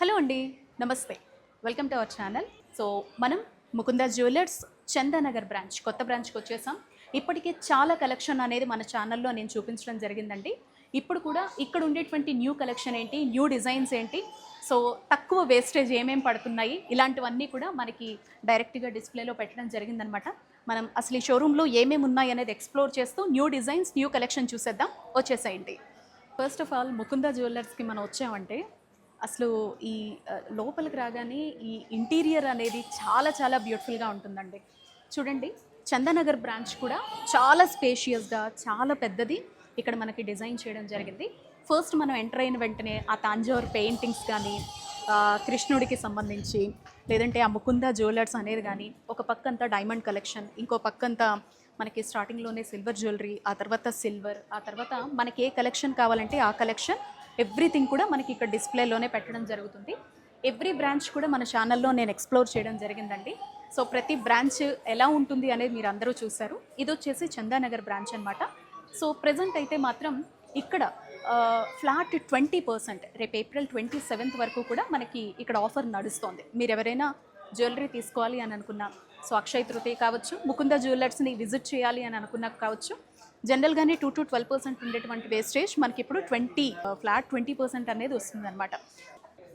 Hello అండి నమస్తే. Welcome to our channel so మనం ముకుంద జ్యువెలర్స్ చందానగర్ బ్రాంచ్ కొత్త బ్రాంచ్కి వచ్చేసాం. ఇప్పటికే చాలా కలెక్షన్ అనేది మన ఛానల్లో నేను చూపించడం జరిగిందండి. ఇప్పుడు కూడా ఇక్కడ ఉండేటువంటి న్యూ కలెక్షన్ ఏంటి న్యూ డిజైన్స్ ఏంటి? సో తక్కువ వేస్టేజ్ ఏమేమి పడుతున్నాయి? ఇలాంటివన్నీ కూడా మనకి డైరెక్ట్గా డిస్ప్లేలో పెట్టడం జరిగిందనమాట. మనం అసలు ఈ షోరూంలో ఏమేమి ఉన్నాయి అనేది ఎక్స్ప్లోర్ చేస్తూ న్యూ డిజైన్స్ న్యూ కలెక్షన్ చూసేద్దాం. వచ్చేసాయండి. ఫస్ట్ ఆఫ్ ఆల్ ముకుంద జ్యువెలర్స్కి మనం వచ్చామంటే అసలు ఈ లోపలికి రాగానే ఈ ఇంటీరియర్ అనేది చాలా చాలా బ్యూటిఫుల్గా ఉంటుందండి. చూడండి చందనగర్ బ్రాంచ్ కూడా చాలా స్పేషియస్గా చాలా పెద్దది. ఇక్కడ మనకి డిజైన్ చేయడం జరిగింది. ఫస్ట్ మనం ఎంటర్ అయిన వెంటనే ఆ తాంజోర్ పెయింటింగ్స్ కానీ కృష్ణుడికి సంబంధించి లేదంటే ఆ ముకుంద జ్యువెలర్స్ అనేది కానీ ఒక పక్కంతా డైమండ్ కలెక్షన్ ఇంకో పక్కంతా మనకి స్టార్టింగ్లోనే సిల్వర్ జ్యువెలరీ ఆ తర్వాత సిల్వర్ ఆ తర్వాత మనకి ఏ కలెక్షన్ కావాలంటే ఆ కలెక్షన్ ఎవ్రీథింగ్ కూడా మనకి ఇక్కడ డిస్ప్లేలోనే పెట్టడం జరుగుతుంది. ఎవ్రీ బ్రాంచ్ కూడా మన ఛానల్లో నేను ఎక్స్ప్లోర్ చేయడం జరిగిందండి. సో ప్రతి బ్రాంచ్ ఎలా ఉంటుంది అనేది మీరు అందరూ చూశారు. ఇది వచ్చేసి చందానగర్ బ్రాంచ్ అనమాట సో ప్రజెంట్ అయితే మాత్రం ఇక్కడ ఫ్లాట్ ట్వంటీ పర్సెంట్ రేపు ఏప్రిల్ ట్వంటీ సెవెంత్ వరకు కూడా మనకి ఇక్కడ ఆఫర్ నడుస్తోంది. మీరు ఎవరైనా జ్యువెలరీ తీసుకోవాలి అని అనుకున్నా సో అక్షయ తృతీయ కావచ్చు ముకుంద జ్యువెలర్స్ని విజిట్ చేయాలి అని అనుకున్నా కావచ్చు జనరల్గానే టూ టు ట్వెల్వ్ పర్సెంట్ ఉండేటువంటి వేస్టేజ్ మనకి ఇప్పుడు ట్వంటీ ఫ్లాట్ ట్వంటీ పర్సెంట్ అనేది వస్తుందన్నమాట.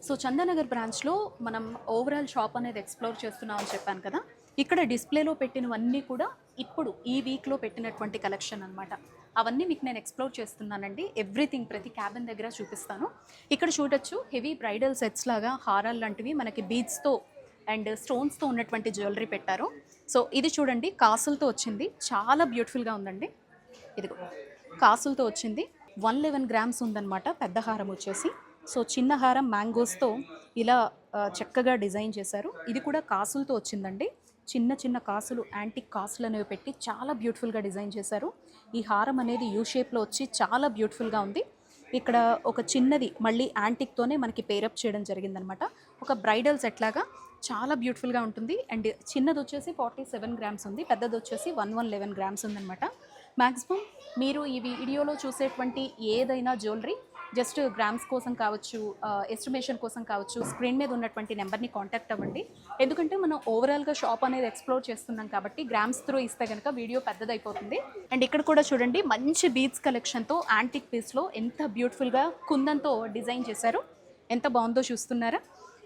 సో చందానగర్ బ్రాంచ్లో మనం ఓవరాల్ షాప్ అనేది ఎక్స్ప్లోర్ చేస్తున్నాం అని చెప్పాను కదా ఇక్కడ డిస్ప్లేలో పెట్టినవన్నీ కూడా ఇప్పుడు ఈ వీక్లో పెట్టినటువంటి కలెక్షన్ అనమాట అవన్నీ మీకు నేను ఎక్స్ప్లోర్ చేస్తున్నానండి. ఎవ్రీథింగ్ ప్రతి క్యాబిన్ దగ్గర చూపిస్తాను. ఇక్కడ చూడొచ్చు హెవీ బ్రైడల్ సెట్స్ లాగా హారాలు లాంటివి మనకి బీడ్స్తో అండ్ స్టోన్స్తో ఉన్నటువంటి జ్యువెలరీ పెట్టారు. సో ఇది చూడండి కాసులతో వచ్చింది. చాలా బ్యూటిఫుల్గా ఉందండి. ఇదిగో కాసులతో వచ్చింది. వన్ లెవెన్ గ్రామ్స్ ఉందన్నమాట పెద్ద హారం వచ్చేసి. సో చిన్న హారం మ్యాంగోస్తో ఇలా చక్కగా డిజైన్ చేశారు. ఇది కూడా కాసులతో వచ్చిందండి. చిన్న చిన్న కాసులు యాంటిక్ కాసులు అనేవి పెట్టి చాలా బ్యూటిఫుల్గా డిజైన్ చేశారు. ఈ హారం అనేది యూ షేప్లో వచ్చి చాలా బ్యూటిఫుల్గా ఉంది. ఇక్కడ ఒక చిన్నది మళ్ళీ యాంటిక్తోనే మనకి పేరప్ చేయడం జరిగిందనమాట ఒక బ్రైడల్ సెట్ లాగా చాలా బ్యూటిఫుల్గా ఉంటుంది. అండ్ చిన్నది వచ్చేసి ఫార్టీ సెవెన్ గ్రామ్స్ ఉంది. పెద్దది వచ్చేసి వన్ వన్ లెవెన్ గ్రామ్స్ ఉందన్నమాట. మ్యాక్సిమం మీరు ఈ వీడియోలో చూసేటువంటి ఏదైనా జ్యువెలరీ జస్ట్ గ్రామ్స్ కోసం కావచ్చు ఎస్టిమేషన్ కోసం కావచ్చు స్క్రీన్ మీద ఉన్నటువంటి నెంబర్ని కాంటాక్ట్ అవ్వండి. ఎందుకంటే మనం ఓవరాల్గా షాప్ అనేది ఎక్స్ప్లోర్ చేస్తున్నాం కాబట్టి గ్రామ్స్ త్రూ ఇస్తే కనుక వీడియో పెద్దదైపోతుంది. అండ్ ఇక్కడ కూడా చూడండి మంచి బీడ్స్ కలెక్షన్తో యాంటిక్ పీస్లో ఎంత బ్యూటిఫుల్గా కుందంతో డిజైన్ చేశారు. ఎంత బాగుందో చూస్తున్నారా?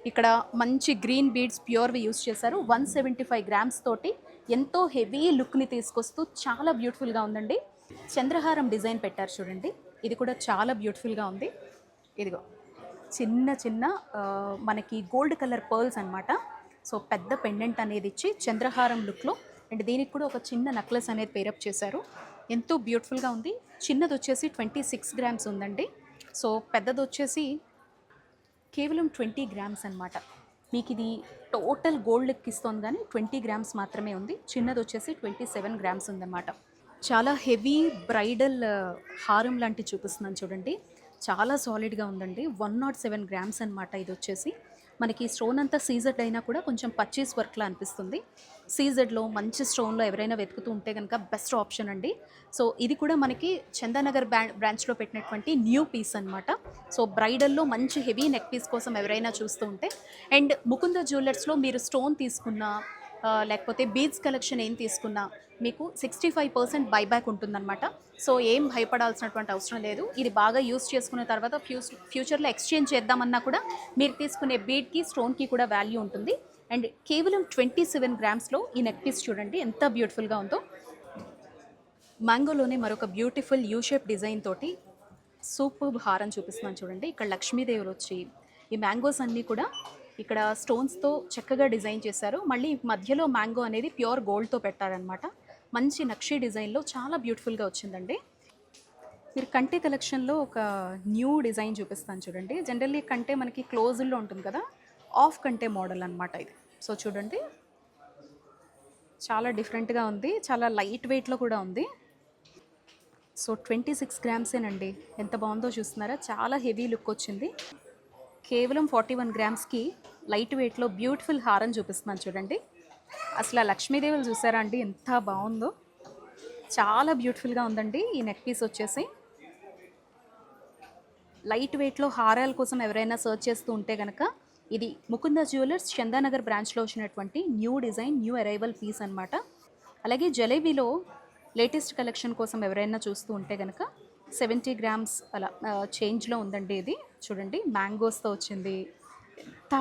ఇక్కడ మంచి గ్రీన్ బీడ్స్ ప్యూర్వి యూస్ చేశారు. వన్ సెవెంటీ ఫైవ్ గ్రామ్స్ తోటి ఎంతో హెవీ లుక్ని తీసుకొస్తూ చాలా బ్యూటిఫుల్గా ఉందండి. చంద్రహారం డిజైన్ పెట్టారు చూడండి. ఇది కూడా చాలా బ్యూటిఫుల్గా ఉంది. ఇదిగో చిన్న చిన్న మనకి గోల్డ్ కలర్ పర్ల్స్ అనమాట సో పెద్ద పెండెంట్ అనేది ఇచ్చి చంద్రహారం లుక్లో అండ్ దీనికి కూడా ఒక చిన్న నెక్లెస్ అనేది పేరప్ చేశారు. ఎంతో బ్యూటిఫుల్గా ఉంది. చిన్నది వచ్చేసి ట్వంటీ సిక్స్ గ్రామ్స్ ఉందండి. సో పెద్దది వచ్చేసి కేవలం ట్వంటీ గ్రామ్స్ అన్నమాట. మీకు ఇది టోటల్ గోల్డ్ ఎక్కిస్తోంది కానీ ట్వంటీ గ్రామ్స్ మాత్రమే ఉంది. చిన్నది వచ్చేసి ట్వంటీ సెవెన్ గ్రామ్స్ ఉందన్నమాట. చాలా హెవీ బ్రైడల్ uh, హారం లాంటివి చూపిస్తున్నాను చూడండి. చాలా సాలిడ్గా ఉందండి. One oh nought seven grams అనమాట ఇది వచ్చేసి మనకి స్టోన్ అంతా సీజెడ్ అయినా కూడా కొంచెం పర్చేస్ వర్క్లా అనిపిస్తుంది. సీజెడ్లో మంచి స్టోన్లో ఎవరైనా వెతుకుతూ ఉంటే కనుక బెస్ట్ ఆప్షన్ అండి. సో ఇది కూడా మనకి చందానగర్ బ్రా బ్రాంచ్లో పెట్టినటువంటి న్యూ పీస్ అనమాట సో బ్రైడల్లో మంచి హెవీ నెక్ పీస్ కోసం ఎవరైనా చూస్తూ ఉంటే అండ్ ముకుంద జ్యువెలర్స్లో మీరు స్టోన్ తీసుకున్నా లేకపోతే బీడ్స్ కలెక్షన్ ఏం తీసుకున్నా మీకు సిక్స్టీ ఫైవ్ పర్సెంట్ బైబ్యాక్ ఉంటుందన్నమాట. సో ఏం భయపడాల్సినటువంటి అవసరం లేదు. ఇది బాగా యూస్ చేసుకున్న తర్వాత ఫ్యూస్ ఫ్యూచర్లో ఎక్స్చేంజ్ చేద్దామన్నా కూడా మీరు తీసుకునే బీడ్కి స్టోన్కి కూడా వాల్యూ ఉంటుంది. అండ్ కేవలం ట్వంటీ సెవెన్ గ్రామ్స్లో ఈ నెక్ పీస్ చూడండి ఎంత బ్యూటిఫుల్గా ఉందో. మ్యాంగోలోనే మరొక బ్యూటిఫుల్ యూ షేప్ డిజైన్ తోటి సూపర్ హారం చూపిస్తున్నాను చూడండి. ఇక్కడ లక్ష్మీదేవులు వచ్చి ఈ మ్యాంగోస్ అన్నీ కూడా ఇక్కడ స్టోన్స్తో చక్కగా డిజైన్ చేశారు. మళ్ళీ మధ్యలో మ్యాంగో అనేది ప్యూర్ గోల్డ్తో పెట్టారనమాట మంచి నక్షీ డిజైన్లో చాలా బ్యూటిఫుల్గా వచ్చిందండి. మీరు కంటే కలెక్షన్లో ఒక న్యూ డిజైన్ చూపిస్తాను చూడండి. జనరల్లీ కంటే మనకి క్లోజ్లో ఉంటుంది కదా ఆఫ్ కంటే మోడల్ అనమాట ఇది. సో చూడండి చాలా డిఫరెంట్గా ఉంది చాలా లైట్ వెయిట్లో కూడా ఉంది. సో ట్వంటీ సిక్స్ గ్రామ్సేనండి. ఎంత బాగుందో చూస్తున్నారా? చాలా హెవీ లుక్ వచ్చింది. కేవలం ఫార్టీ వన్ గ్రామ్స్కి లైట్ వెయిట్లో బ్యూటిఫుల్ హారం చూపిస్తున్నాను చూడండి. అసలు ఆ లక్ష్మీదేవులు చూసారా అండి? ఎంత బాగుందో. చాలా బ్యూటిఫుల్గా ఉందండి ఈ నెక్ పీస్ వచ్చేసి. లైట్ వెయిట్లో హారాల కోసం ఎవరైనా సర్చ్ చేస్తూ ఉంటే కనుక ఇది ముకుంద జ్యువెలర్స్ చందానగర్ బ్రాంచ్లో వచ్చినటువంటి new design new arrival piece అన్నమాట. అలాగే జలేబీలో లేటెస్ట్ కలెక్షన్ కోసం ఎవరైనా చూస్తూ ఉంటే కనుక సెవెంటీ గ్రామ్స్ అలా చేంజ్లో ఉందండి ఇది. చూడండి మ్యాంగోస్తో వచ్చింది. ఎంత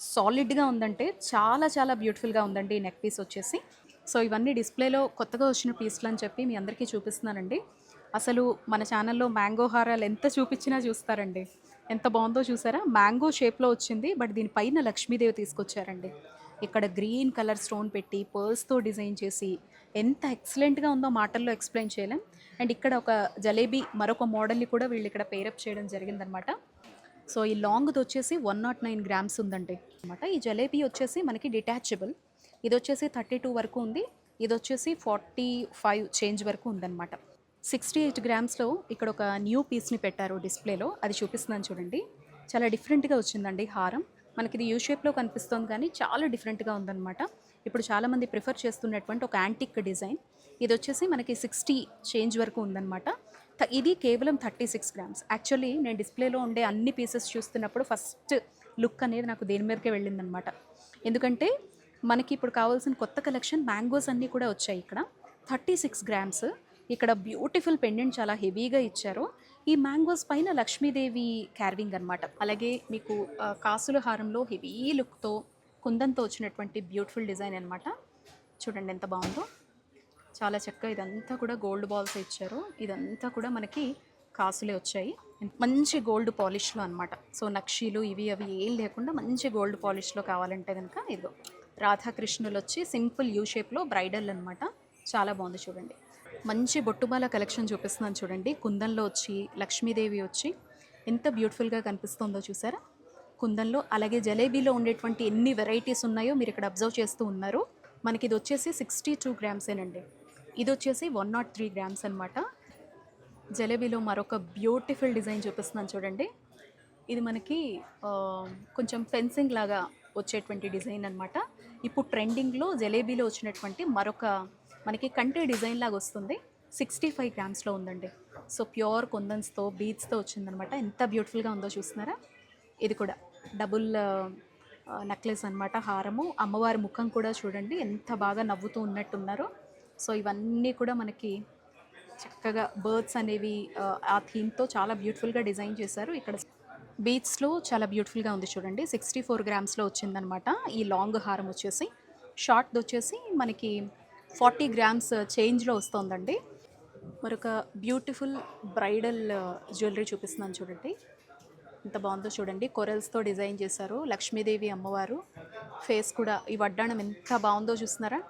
సాలిడ్గా ఉందంటే చాలా చాలా బ్యూటిఫుల్గా ఉందండి ఈ నెక్ పీస్ వచ్చేసి. సో ఇవన్నీ డిస్ప్లేలో కొత్తగా వచ్చిన పీస్లు అని చెప్పి మీ అందరికీ చూపిస్తున్నానండి. అసలు మన ఛానల్లో మ్యాంగో హారాలు ఎంత చూపించినా చూస్తారండి. ఎంత బాగుందో చూసారా? మ్యాంగో షేప్లో వచ్చింది బట్ దీనిపైన లక్ష్మీదేవి తీసుకొచ్చారండి. ఇక్కడ గ్రీన్ కలర్ స్టోన్ పెట్టి పర్స్తో డిజైన్ చేసి ఎంత ఎక్సలెంట్గా ఉందో మాటల్లో ఎక్స్ప్లెయిన్ చేయలేం. అండ్ ఇక్కడ ఒక జలేబీ మరొక మోడల్ని కూడా వీళ్ళు ఇక్కడ పేరప్ చేయడం జరిగిందనమాట సో ఈ లాంగ్ది వచ్చేసి వన్ నాట్ నైన్ గ్రామ్స్ ఉందండి. అనమాట ఈ జలేబీ వచ్చేసి మనకి డిటాచబుల్ ఇది వచ్చేసి థర్టీ టూ వరకు ఉంది. ఇది వచ్చేసి ఫార్టీ ఫైవ్ చేంజ్ వరకు ఉందన్నమాట. సిక్స్టీ ఎయిట్ గ్రామ్స్లో ఇక్కడ ఒక న్యూ పీస్ని పెట్టారు డిస్ప్లేలో అది చూపిస్తున్నాను చూడండి. చాలా డిఫరెంట్గా వచ్చిందండి హారం. మనకి ఇది యూ షేప్లో కనిపిస్తుంది కానీ చాలా డిఫరెంట్గా ఉందన్నమాట. ఇప్పుడు చాలామంది ప్రిఫర్ చేస్తున్నటువంటి ఒక యాంటిక్ డిజైన్ ఇది వచ్చేసి మనకి సిక్స్టీ చేంజ్ వరకు ఉందన్నమాట. ఇది కేవలం థర్టీ సిక్స్ గ్రామ్స్ యాక్చువల్లీ నేను డిస్ప్లేలో ఉండే అన్ని పీసెస్ చూస్తున్నప్పుడు ఫస్ట్ లుక్ అనేది నాకు దేని మీదకే వెళ్ళిందనమాట ఎందుకంటే మనకి ఇప్పుడు కావాల్సిన కొత్త కలెక్షన్ మ్యాంగోస్ అన్నీ కూడా వచ్చాయి ఇక్కడ. థర్టీ సిక్స్ గ్రామ్స్ ఇక్కడ బ్యూటిఫుల్ పెండెంట్ చాలా హెవీగా ఇచ్చారు. ఈ మ్యాంగోస్ పైన లక్ష్మీదేవి క్యార్వింగ్ అనమాట అలాగే మీకు కాసుల హారంలో హెవీ లుక్తో కుందంతో వచ్చినటువంటి బ్యూటిఫుల్ డిజైన్ అనమాట చూడండి ఎంత బాగుందో. చాలా చక్కగా ఇదంతా కూడా గోల్డ్ బాల్స్ ఇచ్చారు. ఇదంతా కూడా మనకి కాసులే వచ్చాయి. మంచి గోల్డ్ పాలిష్లో అనమాట సో నక్షీలు ఇవి అవి ఏం లేకుండా మంచి గోల్డ్ పాలిష్లో కావాలంటే కనుక ఇదిగో రాధాకృష్ణులు వచ్చి సింపుల్ యూ షేప్లో బ్రైడల్ అనమాట చాలా బాగుంది చూడండి. మంచి బొట్టుమాల కలెక్షన్ చూపిస్తున్నాను చూడండి. కుందంలో వచ్చి లక్ష్మీదేవి వచ్చి ఎంత బ్యూటిఫుల్గా కనిపిస్తుందో చూసారా? కుందంలో అలాగే జలేబీలో ఉండేటువంటి ఎన్ని వెరైటీస్ ఉన్నాయో మీరు ఇక్కడ అబ్జర్వ్ చేస్తూ ఉన్నారు. మనకి ఇది వచ్చేసి సిక్స్టీ టూ గ్రామ్సేనండి ఇది వచ్చేసి one oh nought three grams అనమాట జలేబీలో మరొక బ్యూటిఫుల్ డిజైన్ చూపిస్తున్నాను చూడండి. ఇది మనకి కొంచెం ఫెన్సింగ్ లాగా వచ్చేటువంటి డిజైన్ అనమాట ఇప్పుడు ట్రెండింగ్లో జలేబీలో వచ్చినటువంటి మరొక మనకి కంటే డిజైన్ లాగా వస్తుంది. సిక్స్టీ ఫైవ్ గ్రామ్స్లో ఉందండి. సో ప్యూర్ కుందన్స్తో బీడ్స్తో వచ్చిందనమాట. ఎంత బ్యూటిఫుల్గా ఉందో చూస్తున్నారా? ఇది కూడా డబుల్ నెక్లెస్ అనమాట హారము. అమ్మవారి ముఖం కూడా చూడండి. ఎంత బాగా నవ్వుతూ ఉన్నట్టున్నారో. సో ఇవన్నీ కూడా మనకి చక్కగా బర్డ్స్ అనేవి ఆ, ఆ థీమ్తో చాలా బ్యూటిఫుల్గా డిజైన్ చేశారు. ఇక్కడ బీచ్స్లో చాలా బ్యూటిఫుల్గా ఉంది చూడండి. సిక్స్టీ ఫోర్ గ్రామ్స్లో వచ్చిందనమాట. ఈ లాంగ్ హారం వచ్చేసి. షార్ట్ది వచ్చేసి మనకి ఫార్టీ గ్రామ్స్ చేంజ్లో వస్తుందండి. మరొక బ్యూటిఫుల్ బ్రైడల్ జ్యువెలరీ చూపిస్తున్నాను చూడండి. ఎంత బాగుందో చూడండి. కొరల్స్తో డిజైన్ చేశారు లక్ష్మీదేవి అమ్మవారు. ఫేస్ కూడా ఈ వడ్డాణం ఎంత బాగుందో చూస్తున్నారా?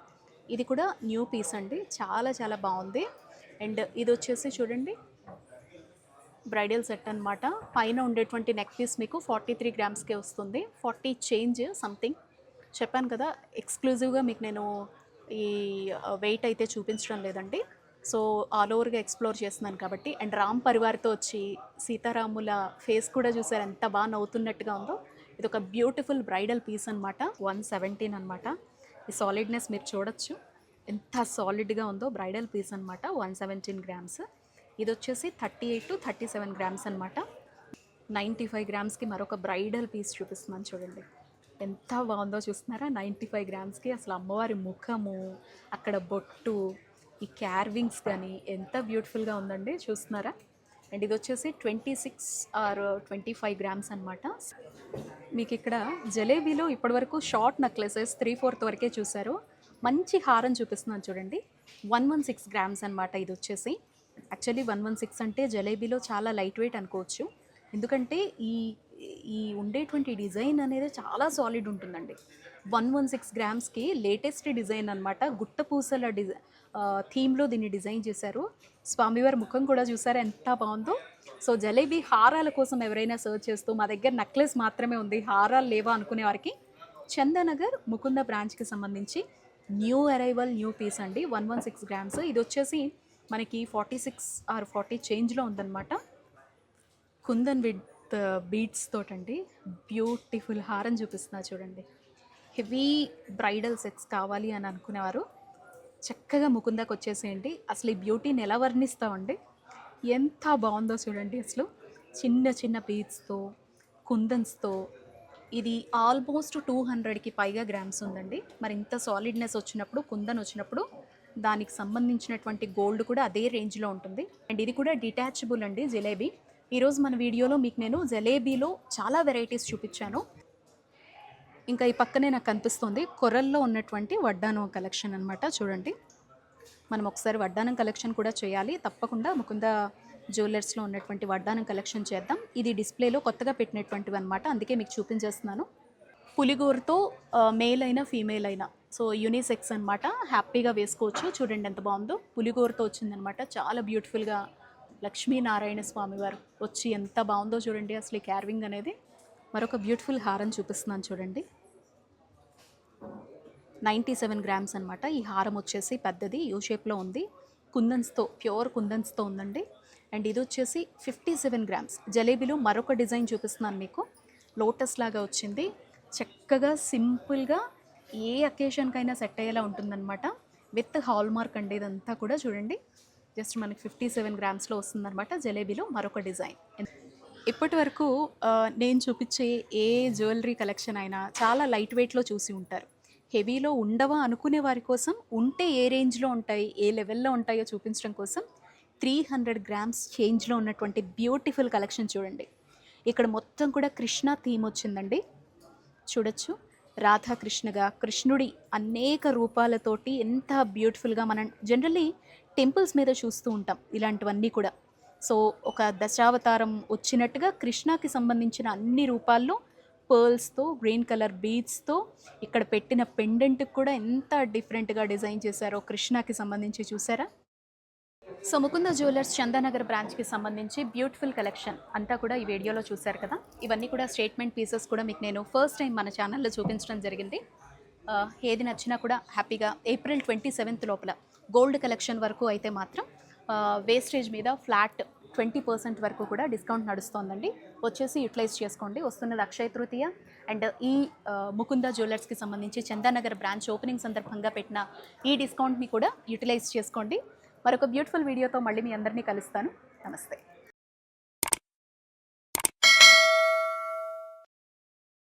ఇది కూడా న్యూ పీస్ అండి. చాలా చాలా బాగుంది. అండ్ ఇది వచ్చేసి చూడండి బ్రైడల్ సెట్ అన్నమాట. పైన ఉండేటువంటి నెక్ పీస్ మీకు ఫార్టీ త్రీ గ్రామ్స్కే వస్తుంది. ఫార్టీ చేంజ్ సంథింగ్ చెప్పాను కదా ఎక్స్క్లూజివ్గా మీకు నేను ఈ వెయిట్ అయితే చూపించడం లేదండి. సో ఆల్ ఓవర్గా ఎక్స్ప్లోర్ చేస్తున్నాను కాబట్టి అండ్ రామ్ పరివార్తో వచ్చి సీతారాముల ఫేస్ కూడా చూసారు. ఎంత బాగా నవ్వుతున్నట్టుగా ఉందో. ఇది ఒక బ్యూటిఫుల్ బ్రైడల్ పీస్ అనమాట వన్ సెవెంటీన్ అనమాట ఈ సాలిడ్నెస్ మీరు చూడొచ్చు. ఎంత సాలిడ్గా ఉందో బ్రైడల్ పీస్ అనమాట వన్ సెవెంటీన్ గ్రామ్స్ ఇది వచ్చేసి thirty eight to thirty seven grams అనమాట నైంటీ ఫైవ్ గ్రామ్స్కి మరొక బ్రైడల్ పీస్ చూపిస్తున్నాను చూడండి. ఎంత బాగుందో చూస్తున్నారా? నైంటీ ఫైవ్ గ్రామ్స్కి అసలు అమ్మవారి ముఖము అక్కడ బొట్టు ఈ క్యార్వింగ్స్ కానీ ఎంత బ్యూటిఫుల్గా ఉందండి చూస్తున్నారా? అండ్ ఇది వచ్చేసి twenty six or twenty five grams అనమాట మీకు ఇక్కడ జలేబీలో ఇప్పటివరకు షార్ట్ నెక్లెసెస్ త్రీ ఫోర్త్ వరకే చూశారు. మంచి హారం చూపిస్తున్నాను చూడండి. వన్ వన్ సిక్స్ గ్రామ్స్ అనమాట ఇది వచ్చేసి. యాక్చువల్లీ వన్ వన్ సిక్స్ అంటే జలేబీలో చాలా లైట్ వెయిట్ అనుకోవచ్చు. ఎందుకంటే ఈ ఈ ఉండేటువంటి డిజైన్ అనేది చాలా సాలిడ్ ఉంటుందండి. వన్ వన్ సిక్స్ గ్రామ్స్కి లేటెస్ట్ డిజైన్ అనమాట గుట్ట పూసల డిజై థీమ్లో దీన్ని డిజైన్ చేశారు. స్వామివారి ముఖం కూడా చూసారు? ఎంత బాగుందో. సో జలేబీ హారాల కోసం ఎవరైనా సర్చ్ చేస్తూ మా దగ్గర నెక్లెస్ మాత్రమే ఉంది. హారాలు లేవా అనుకునే వారికి చందనగర్ ముకుంద బ్రాంచ్కి సంబంధించి న్యూ అరైవల్ న్యూ పీస్ అండి. One one six grams. ఇది వచ్చేసి మనకి ఫార్టీ సిక్స్ ఆర్ ఫార్టీ చేంజ్లో ఉందన్నమాట. కుందన్ విడ్ విత్ బీడ్స్ తోటండి. బ్యూటిఫుల్ హారం చూపిస్తున్నా చూడండి. హెవీ బ్రైడల్ సెట్స్ కావాలి అని అనుకునేవారు. చక్కగా ముకుందాకి వచ్చేసేయండి. అసలు ఈ బ్యూటీని ఎలా వర్ణిస్తామండి? ఎంత బాగుందో చూడండి అసలు. చిన్న చిన్న బీడ్స్తో కుందన్స్తో. ఇది ఆల్మోస్ట్ టూ హండ్రెడ్కి పైగా గ్రామ్స్ ఉందండి. మరి ఇంత సాలిడ్నెస్ వచ్చినప్పుడు కుందన్ వచ్చినప్పుడు దానికి సంబంధించినటువంటి గోల్డ్ కూడా అదే రేంజ్లో ఉంటుంది. అండ్ ఇది కూడా డిటాచబుల్ అండి జిలేబీ. ఈరోజు మన వీడియోలో మీకు నేను జలేబీలో చాలా వెరైటీస్ చూపించాను. ఇంకా ఈ పక్కనే నాకు కనిపిస్తుంది కొరల్లో ఉన్నటువంటి వడ్డానం కలెక్షన్ అనమాట చూడండి. మనం ఒకసారి వడ్డానం కలెక్షన్ కూడా చేయాలి. తప్పకుండా ముకుంద జ్యువెలర్స్లో ఉన్నటువంటి వడ్డానం కలెక్షన్ చేద్దాం. ఇది డిస్ప్లేలో కొత్తగా పెట్టినటువంటివి అనమాట అందుకే మీకు చూపించేస్తున్నాను. పులిగోరుతో మేల్ అయినా ఫీమేల్ అయినా సో యూనిసెక్స్ అనమాట హ్యాపీగా వేసుకోవచ్చు. చూడండి ఎంత బాగుందో. పులిగోరుతో వచ్చిందనమాట చాలా బ్యూటిఫుల్గా లక్ష్మీనారాయణ స్వామి వారు వచ్చి ఎంత బాగుందో చూడండి. అసలు ఈ క్యార్వింగ్ అనేది మరొక బ్యూటిఫుల్ హారం చూపిస్తున్నాను చూడండి. నైంటీ సెవెన్ గ్రామ్స్ అనమాట ఈ హారం వచ్చేసి పెద్దది యూ షేప్లో ఉంది. కుందన్స్తో ప్యూర్ కుందన్స్తో ఉందండి. అండ్ ఇది వచ్చేసి ఫిఫ్టీ సెవెన్ గ్రామ్స్ జలేబీలో మరొక డిజైన్ చూపిస్తున్నాను మీకు. లోటస్ లాగా వచ్చింది. చక్కగా సింపుల్గా ఏ అకేషన్కైనా సెట్ అయ్యేలా ఉంటుందన్నమాట. విత్ హాల్ మార్క్ అండి ఇదంతా కూడా చూడండి. జస్ట్ మనకి ఫిఫ్టీ సెవెన్ గ్రామ్స్లో వస్తుందన్నమాట జలేబీలో మరొక డిజైన్. ఇప్పటి వరకు నేను చూపించే ఏ జ్యువెలరీ కలెక్షన్ అయినా చాలా లైట్ వెయిట్లో చూసి ఉంటారు. హెవీలో ఉండవా అనుకునే వారి కోసం ఉంటే ఏ రేంజ్లో ఉంటాయి ఏ లెవెల్లో ఉంటాయో చూపించడం కోసం త్రీ హండ్రెడ్ గ్రామ్స్ చేంజ్లో ఉన్నటువంటి బ్యూటిఫుల్ కలెక్షన్ చూడండి. ఇక్కడ మొత్తం కూడా కృష్ణ థీమ్ వచ్చిందండి. చూడొచ్చు. రాధాకృష్ణగా కృష్ణుడి అనేక రూపాలతోటి ఎంత బ్యూటిఫుల్గా మనం జనరల్లీ టెంపుల్స్ మీద చూస్తూ ఉంటాం ఇలాంటివన్నీ కూడా. సో ఒక దశావతారం వచ్చినట్టుగా కృష్ణకి సంబంధించిన అన్ని రూపాల్లో పర్ల్స్తో గ్రీన్ కలర్ బీడ్స్తో ఇక్కడ పెట్టిన పెండెంట్కి కూడా ఎంత డిఫరెంట్గా డిజైన్ చేశారో కృష్ణకి సంబంధించి చూసారా? సో ముకుంద జ్యువెలర్స్ చందానగర్ బ్రాంచ్కి సంబంధించి బ్యూటిఫుల్ కలెక్షన్ అంతా కూడా ఈ వీడియోలో చూశారు కదా. ఇవన్నీ కూడా స్టేట్మెంట్ పీసెస్ కూడా మీకు నేను ఫస్ట్ టైం మన ఛానల్లో చూపించడం జరిగింది. ఏది నచ్చినా కూడా హ్యాపీగా ఏప్రిల్ ట్వంటీ సెవెంత్ లోపల గోల్డ్ కలెక్షన్ వరకు అయితే మాత్రం వేస్టేజ్ మీద ఫ్లాట్ ట్వంటీ పర్సెంట్ వరకు కూడా డిస్కౌంట్ నడుస్తోందండి. వచ్చేసి యూటిలైజ్ చేసుకోండి. వస్తున్నది అక్షయ తృతీయ అండ్ ఈ ముకుంద జ్యువెలర్స్కి సంబంధించి చందానగర్ బ్రాంచ్ ఓపెనింగ్ సందర్భంగా పెట్టిన ఈ డిస్కౌంట్ని కూడా యూటిలైజ్ చేసుకోండి. మరొక బ్యూటిఫుల్ వీడియోతో మళ్ళీ మీ అందరినీ కలుస్తాను. నమస్తే.